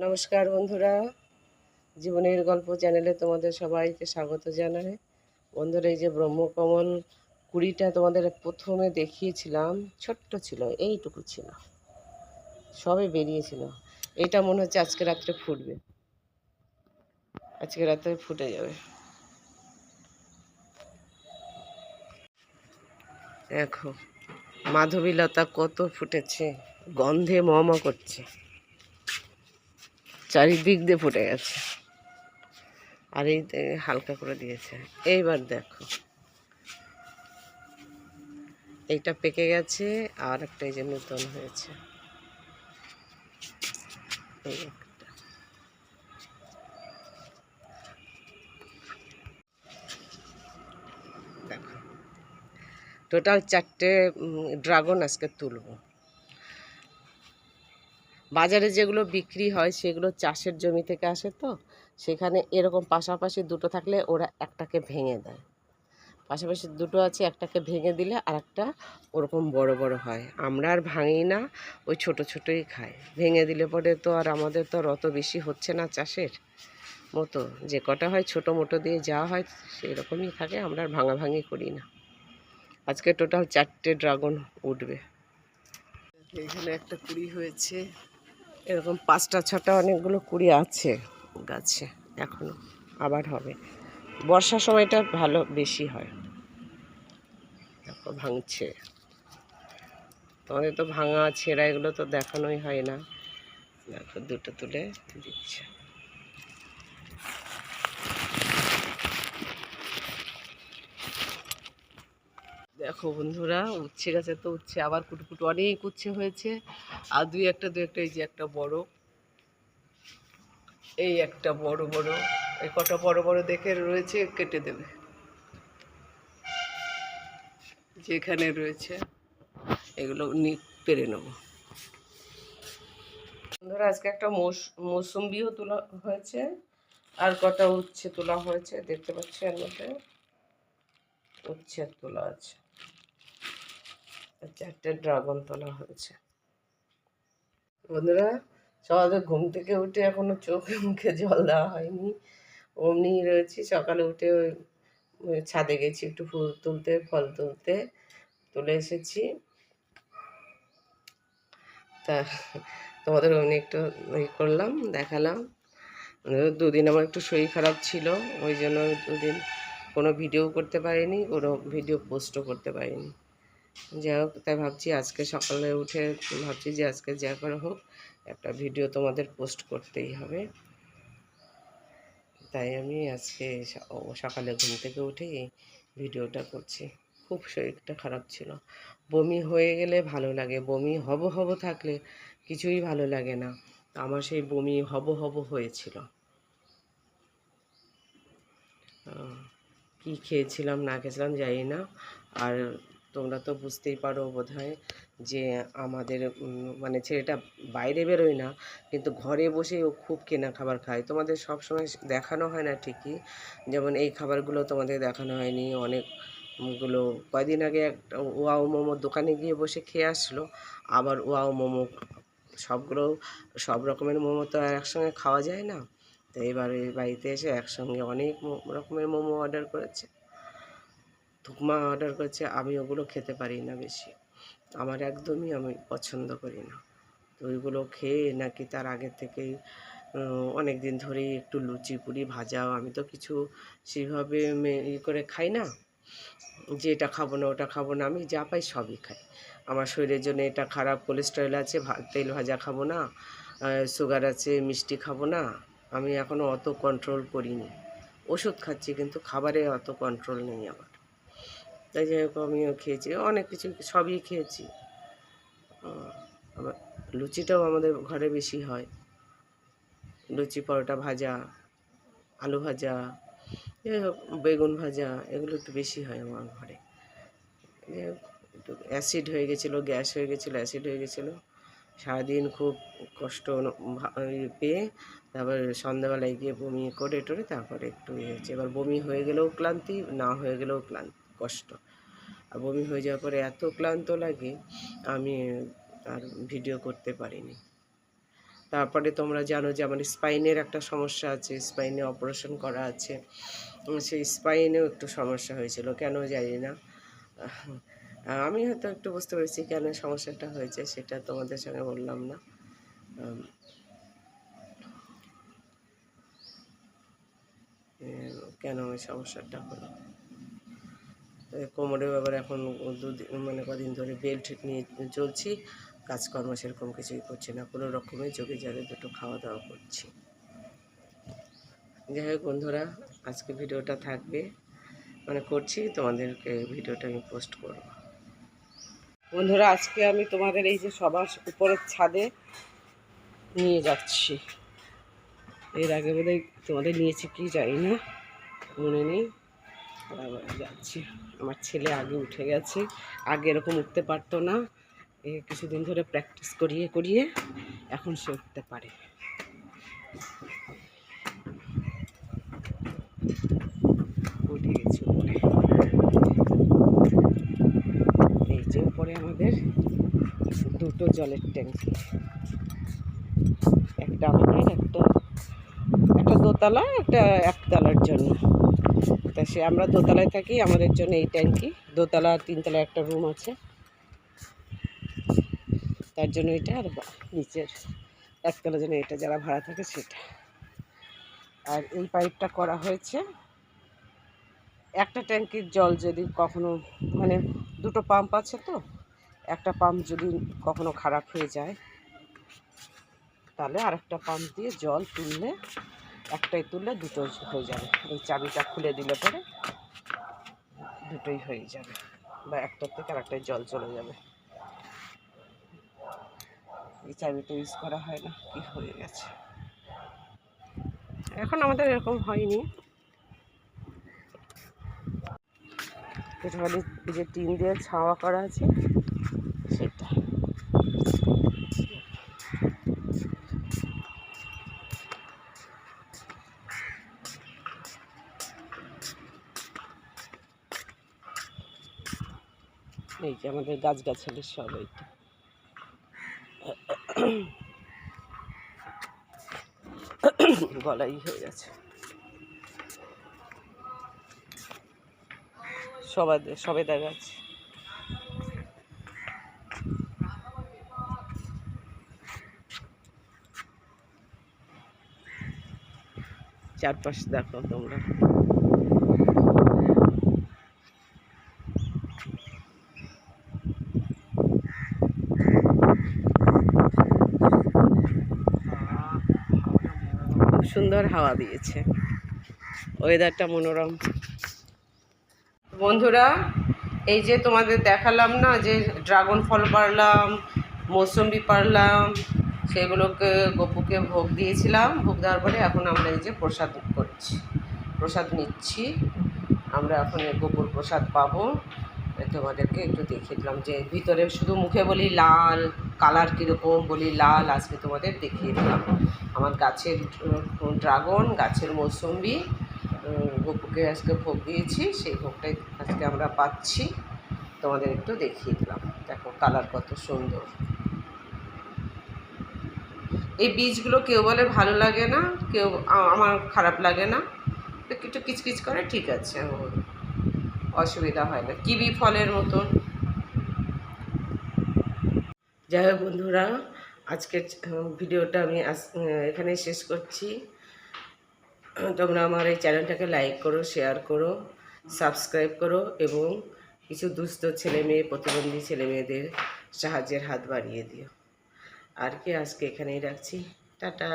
নমস্কার বন্ধুরা। জীবনের গল্প চ্যানেলে তোমাদের সবাইকে স্বাগত জানাই। বন্ধুরা, এই যে ব্রহ্মকমল কুড়িটা তোমাদের প্রথমে দেখিয়েছিলাম, ছোট্ট ছিল, এইটুকু ছিল। সবে বেরিয়েছিল। এটা মনে হচ্ছে আজকে রাত্রে ফুটবে। আজকে রাত্রে ফুটে যাবে। দেখো, মাধবীলতা কত ফুটেছে, গন্ধে মম করছে। চারিদিক দিয়ে ফুটে গেছে। আর এই হালকা করে দিয়েছে। এইবার দেখো। এইটা পেকে গেছে, আর একটা এই যে নতুন হয়েছে। টোটাল চারটে ড্রাগন আজকে তুলবো। বাজারে যেগুলো বিক্রি হয় সেগুলো চাষের জমি থেকে আসে তো, সেখানে এরকম পাশাপাশি দুটো থাকলে ওরা একটাকে ভেঙে দেয়। পাশাপাশি দুটো আছে, একটাকে ভেঙে দিলে আর একটা ওরকম বড় বড় হয়। আমরা আর ভাঙি না, ওই ছোট ছোটই খাই। ভেঙে দিলে পরে তো আর আমাদের তো আর অত বেশি হচ্ছে না চাষের মতো। যে কটা হয় ছোট মোটো দিয়ে যা হয় সেই রকমই থাকে, আমরা আর ভাঙাভাঙি করি না। আজকে টোটাল চারটে ড্রাগন উঠবে। এখানে একটা কুড়ি হয়েছে। এরকম পাঁচটা, ছটা অনেকগুলো কুড়ি আছে গাছে, এখনও আবার হবে। বর্ষার সময়টা ভালো বেশি হয়। দেখো ভাঙছে। তোমাদের তো ভাঙা, ছেঁড়া এগুলো তো দেখানোই হয় না। দেখো দুটো তুলে দিচ্ছে। দেখো বন্ধুরা, উচ্ছে গাছে তো উচ্ছে, আবার কুটুকুটু, অনেক উচ্ছে হয়েছে। আর দুই একটা দুই একটা, এই যে একটা বড়। এই একটা বড় বড়, এই কটা বড় বড় দেখে রয়েছে, কেটে দেবে। যেখানে রয়েছে, এগুলো পেরে নেব। বন্ধুরা, আজকে একটা মৌস মৌসুম্বিও তোলা হয়েছে, আর কটা উচ্ছে তোলা হয়েছে, দেখতে পাচ্ছি এর মধ্যে উচ্ছের তোলা আছে। চারটে ড্রাগন তোলা হয়েছে। বন্ধুরা, সকালে ঘুম থেকে উঠে এখনও চোখে মুখে জল দেওয়া হয়নি। অমনি রয়েছি, সকালে উঠে ওই ওই ছাদে গেছি একটু ফুল তুলতে, ফল তুলতে, তুলে এসেছি। তা, তোমাদের অমনি একটু ই করলাম, দেখালাম। দুদিন আমার একটু শরীর খারাপ ছিল, ওই জন্য দুদিন কোনো ভিডিও করতে পারিনি, কোনো ভিডিও পোস্টও করতে পারিনি। যাই হোক তাই ভাবছি আজকে সকালে উঠে ভাবছি যে আজকে যা করে হোক, একটা ভিডিও তোমাদের পোস্ট করতেই হবে। তাই আমি আজকে সকালে ঘুম থেকে উঠেই ভিডিওটা করছি। খুব শরীরটা খারাপ ছিল। বমি হয়ে গেলে ভালো লাগে, বমি হব হব থাকলে কিছুই ভালো লাগে না। আমার সেই বমি হব হব হয়েছিল। কি খেয়েছিলাম না খেয়েছিলাম জানি না। আর তোমরা তো বুঝতেই পারো বোধ যে আমাদের মানে ছেলেটা বাইরে বেরোয় না, কিন্তু ঘরে বসেই ও খুব কেনা খাবার খায়। তোমাদের সব সময় দেখানো হয় না ঠিকই, যেমন এই খাবারগুলো তোমাদের দেখানো হয়নি, অনেক অনেকগুলো কয়দিন আগে একটা ওয়াও মোমোর দোকানে গিয়ে বসে খেয়ে আসলো, আবার ওয়াও মোমো, সবগুলো, সব রকমের মোমো তো আর একসঙ্গে খাওয়া যায় না। তো এবারে বাড়িতে এসে একসঙ্গে অনেক রকমের মোমো অর্ডার করেছে। ধুকমা অর্ডার করেছে, আমি ওগুলো খেতে পারি না বেশি। আমার একদমই আমি পছন্দ করি না। তো ওইগুলো খেয়ে নাকি তার আগে থেকেই অনেক দিন ধরেই একটু লুচি পুরি ভাজাও। আমি তো কিছু সেইভাবে ই করে খাই না। যে এটা খাব না ওটা খাব না, আমি যা পাই সবই খাই। আমার শরীরের জন্য এটা খারাপ কোলেস্টেরল আছে তেল ভাজা খাব না সুগার আছে, মিষ্টি খাব না। আমি এখনও অত কন্ট্রোল করিনি। ওষুধ খাচ্ছি কিন্তু খাবারে অত কন্ট্রোল নেই আমার। তাই যাই হোক আমিও খেয়েছি, অনেক কিছু সবই খেয়েছি। আবার লুচিটাও আমাদের ঘরে বেশি হয়। লুচি, পরোটা ভাজা, আলু ভাজা, যাই হোক, বেগুন ভাজা, এগুলো একটু বেশি হয় আমার ঘরে। যাই হোক, একটু অ্যাসিড হয়ে গেছিল গ্যাস হয়ে গেছিল অ্যাসিড হয়ে গেছিল। সারাদিন খুব কষ্ট পেয়ে তারপর সন্ধ্যাবেলায় গিয়ে বমি করে টরে তারপরে একটু ইয়ে হয়েছে এবার বমি হয়ে গেলেও ক্লান্তি, না হয়ে গেলেও ক্লান্তি কষ্ট। আর বমি হয়ে যাওয়ার পরে এত ক্লান্ত লাগে, আমি আর ভিডিও করতে পারিনি। তারপরে তোমরা জানো যে আমার স্পাইনের একটা সমস্যা আছে স্পাইনে অপারেশন করা আছে। সেই স্পাইনেও একটু সমস্যা হয়েছিল, কেন জানি না। আমি হয়তো একটু বুঝতে পেরেছি কেন সমস্যাটা হয়েছে, সেটা তোমাদের সঙ্গে বললাম না। কেন ওই সমস্যাটা হলো? কোমরেও আবার এখন মানে কদিন ধরে বেল্ট নিয়ে চলছি। কাজকর্ম সেরকম কিছুই করছি না। কোনো রকমে যোগে জাগে দুটো খাওয়া দাওয়া করছি। যাই হোক বন্ধুরা, আজকে ভিডিওটা থাকবে। মানে করছি, তোমাদেরকে ভিডিওটা আমি পোস্ট করব। বন্ধুরা, আজকে আমি তোমাদের এই যে সবার উপরের ছাদে নিয়ে যাচ্ছি। এর আগে বোধহয় তোমাদের নিয়েছি কি জানি না, মনে নেই। যাচ্ছি। আমার ছেলে আগে উঠে গেছে। আগে এরকম উঠতে পারতো না। এ কিছুদিন ধরে প্র্যাকটিস করিয়ে করিয়ে এখন সে উঠতে পারে। উঠে এই যে উপরে আমাদের দুটো জলের ট্যাঙ্কি একটা আমাদের, একটা একটা দোতলা, একটা একতলার জন্য। তা সে, আমরা দোতলায় থাকি, আমাদের জন্য এই ট্যাঙ্কি। দোতলা তিনতলা একটা রুম আছে। তার জন্য এটা আর নিচের একতলার জন্য এটা যারা ভাড়া থাকে সেটা। আর এই পাইপটা করা হয়েছে। একটা ট্যাঙ্কির জল যদি কখনো মানে দুটো পাম্প আছে তো, একটা পাম্প যদি কখনো খারাপ হয়ে যায়, তাহলে আরেকটা পাম্প দিয়ে জল তুললে একটাই তুললে দুটো হয়ে যাবে। এই চাবিটা খুলে দিলে পরে দুটোই হয়ে যাবে বা একটার থেকে আরেকটায় জল চলে যাবে। এই চাবিটা ইউজ করা হয় না, কি হয়ে গেছে? এখন আমাদের এরকম হয়নি। এই যে টিন দিয়ে ছাওয়া করা আছে সেটা এই যে আমাদের গাছগাছালি সব এইটা গলাই হয়ে গেছে। সবাই সবেদা গাছ চারপাশ দেখো তোমরা। সুন্দর হাওয়া দিয়েছে। ওয়েদারটা মনোরম। বন্ধুরা, এই যে তোমাদের দেখালাম না, যে ড্রাগন ফল পারলাম, মৌসম্বি পারলাম, সেগুলোকে গপুকে ভোগ দিয়েছিলাম। ভোগ দেওয়ার পরে এখন আমরা এই যে প্রসাদ করছি, প্রসাদ নিচ্ছি। আমরা এখন গোপুর প্রসাদ পাবো। তোমাদেরকে একটু দেখিয়ে দিলাম যে ভিতরে শুধু মুখে বলি লাল কালার কীরকম বলি লাল, আজকে তোমাদের দেখিয়ে দিলাম। আমার গাছের ড্রাগন, গাছের মৌসম্বি গপুকে আজকে ভোগ দিয়েছি, সেই ভোগটাই আজকে আমরা পাচ্ছি। তোমাদের একটু দেখিয়ে দিলাম। দেখো কালার কত সুন্দর। এই বীজগুলো কেউ বলে ভালো লাগে না, কেউ আমার খারাপ লাগে না। একটু কিচকিচ করে, ঠিক আছে। অসুবিধা হয় না। কিবি ফলের মতন। যাই হোক বন্ধুরা, আজকের ভিডিওটা আমি এখানে শেষ করছি। তোমরা আমার এই চ্যানেলটাকে লাইক করো, শেয়ার করো, সাবস্ক্রাইব করো এবং কিছু দুস্থ ছেলে মেয়ে, প্রতিবন্ধী ছেলে মেয়েদের সাহায্যের হাত বাড়িয়ে দিও। আর কি আজকে এখানেই রাখছি। টাটা।